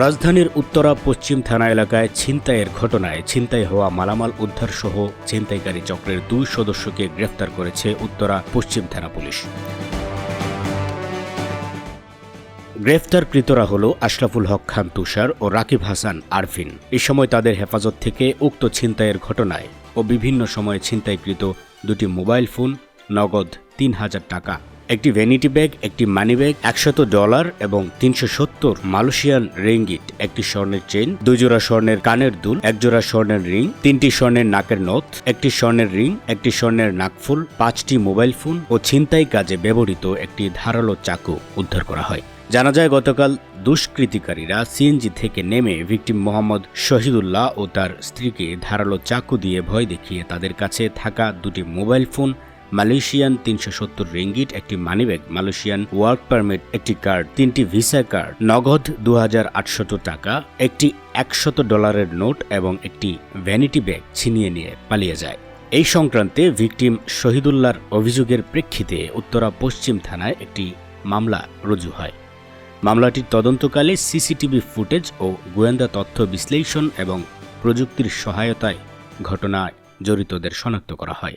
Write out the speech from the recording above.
রাজধানীর উত্তরা পশ্চিম থানা এলাকায় ছিনতাইয়ের ঘটনায় ছিনতাই হওয়া মালামাল উদ্ধার সহ ছিনতাইকারী চক্রের দুই সদস্যকে গ্রেফতার করেছে উত্তরা পশ্চিম থানা পুলিশ। গ্রেফতারকৃতরা হল আশরাফুল হক খান তুষার ও রাকিব হাসান আরফিন। এ সময় তাদের হেফাজত থেকে উক্ত ছিনতাইয়ের ঘটনায় ও বিভিন্ন সময়ে ছিনতাইকৃত দুটি মোবাইল ফোন, নগদ তিন হাজার টাকা একটি ভ্যানিটি ব্যাগ একটি মানি ব্যাগ একশত ডলার এবং তিনশো সত্তর মালয়েশিয়ান রিঙ্গিট একটি স্বর্ণের চেইন দুই জোড়া স্বর্ণের কানের দুল এক জোড়া স্বর্ণের রিং তিনটি স্বর্ণের নাকের নথ একটি স্বর্ণের রিং একটি স্বর্ণের নাকফুল, পাঁচটি মোবাইল ফোন ও ছিনতাই কাজে ব্যবহৃত একটি ধারালো চাকু উদ্ধার করা হয়। জানা যায়, গতকাল দুষ্কৃতিকারীরা সিএনজি থেকে নেমে ভিকটিম মোহাম্মদ শহীদুল্লাহ ও তার স্ত্রীকে ধারালো চাকু দিয়ে ভয় দেখিয়ে তাদের কাছে থাকা দুটি মোবাইল ফোন মালয়েশিয়ান তিনশো সত্তর রিঙ্গিট একটি money bag, Malaysian work permit, একটি কার্ড, তিনটি ভিসা কার্ড, নগদ দু হাজার টাকা, একটি একশত ডলারের নোট এবং একটি ভ্যানিটি ব্যাগ ছিনিয়ে নিয়ে পালিয়ে যায়। এই সংক্রান্তে ভিকটিম শহীদুল্লাহর অভিযোগের প্রেক্ষিতে উত্তরা পশ্চিম থানায় একটি মামলা রুজু হয়। মামলাটির তদন্তকালে সিসিটিভি ফুটেজ ও গোয়েন্দা তথ্য বিশ্লেষণ এবং প্রযুক্তির সহায়তায় ঘটনায় জড়িতদের শনাক্ত করা হয়।